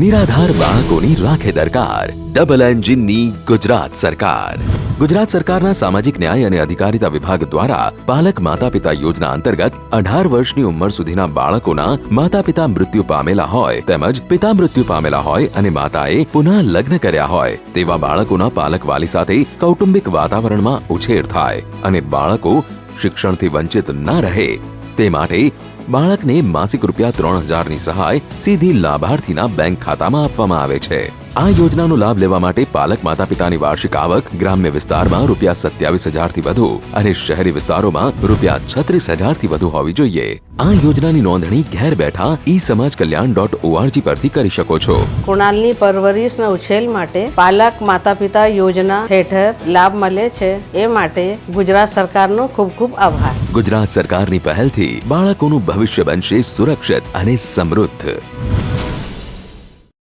નિરાધાર બાળકોની રાખે દરકાર ડબલ એન્જિનની ગુજરાત સરકાર ગુજરાત સરકારના સામાજિક ન્યાય અને અધિકારિતા વિભાગ દ્વારા પાલક માતા પિતા યોજના અંતર્ગત અઢાર વર્ષની ઉંમર સુધીના બાળકોના માતા પિતા મૃત્યુ પામેલા હોય તેમજ પિતા મૃત્યુ પામેલા હોય અને માતાએ પુનઃ લગ્ન કર્યા હોય તેવા બાળકોના પાલક વાલી સાથે કૌટુંબિક વાતાવરણમાં ઉછેર થાય અને બાળકો શિક્ષણથી વંચિત ન રહે તે માટે બાળકને માસિક રૂપિયા ત્રણ હજારની સહાય સીધી લાભાર્થીના બેંક ખાતામાં આપવામાં આવે છે. આ યોજનાનો લાભ લેવા માટે પાલક માતા પિતાની વાર્ષિક આવક ગ્રામ્ય વિસ્તારમાં રૂપિયા સત્યાવીસ હજારથી વધુ અને શહેરી વિસ્તારોમાં રૂપિયા છત્રીસ હજારથી વધુ હોવી જોઈએ. આ યોજનાની નોંધણી ઘેર બેઠા ઈ સમાજ કલ્યાણ ડોટ ઓઆરજી પરથી કરી શકો છો. કુણાલની પરવરિશના ઉછેર માટે પાલક માતા પિતા યોજના હેઠળ લાભ મળે છે. એ માટે ગુજરાત સરકારનો ખૂબ ખૂબ આભાર. ગુજરાત સરકારની પહેલથી બાળકોનું ભવિષ્ય બનશે સુરક્ષિત અને સમૃદ્ધ.